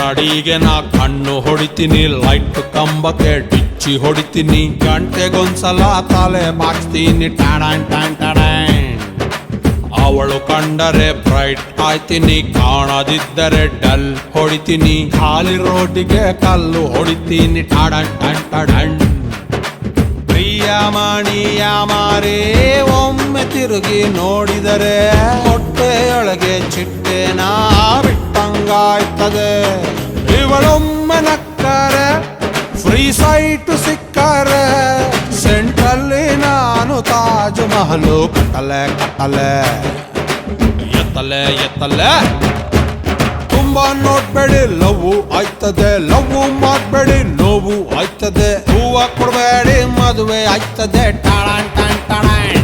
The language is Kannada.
ಕನ್ನಡಿಗೆ ನಾ ಕಣ್ಣು ಹೊಡಿತೀನಿ ಲೈಟ್ ಕಂಬಕ್ಕೆ ಡಿಚ್ಚಿ ಹೊಡಿತೀನಿ. ಗಂಟೆಗೊಂದ್ಸಲ ತಲೆ ಬಾಚ್ತೀನಿ ಟಾಡಾನ್ ಟಾನ್ ಟಾಡಾನ್ ಅವಳು ಕಂಡರೆ ಬ್ರೈಟ್ ಆಯ್ತೀನಿ, ಕಾಣದಿದ್ದರೆ ಡಲ್ ಹೊಡಿತೀನಿ. ಖಾಲಿ ರೋಡಿಗೆ ಕಲ್ಲು ಹೊಡಿತೀನಿ ಟಾಡನ್ ಟನ್ ಪ್ರಿಯ ಮಣಿಯ ಮಾರೇ, ಒಮ್ಮೆ ತಿರುಗಿ ನೋಡಿದರೆ ಹೊಟ್ಟೆಯೊಳಗೆ ಚಿಟ್ಟೆನ ಬಿಟ್ಟಂಗಾಯ್ತದೆ ಇವಳೊಮ್ಮೆ ನಕ್ಕರೆ ಫ್ರೀ ಸೈಟ್ ಸಿಕ್ಕರೆ. ಸೆಂಟ್ರಲ್ಲಿ ನಾನು ತಾಜ್ ಮಹಲು ಕಟ್ಟಲೆ ಕಟ್ಟಲೆ. ಎತ್ತಲೆ ಎತ್ತಲೆ. ತುಂಬಾ ನೋಡ್ಬೇಡಿ ಲವ್ ಆಯ್ತದೆ. ಲವ್ ಮಾಡ್ಬೇಡಿ ನೋವು ಆಯ್ತದೆ. ಹೂವ ಕೊಡ್ಬೇಡಿ, ಮದುವೆ ಆಯ್ತದೆ. ಟಾಳಾನ್, ಟಾಣ್ ಟಾಳಾನ್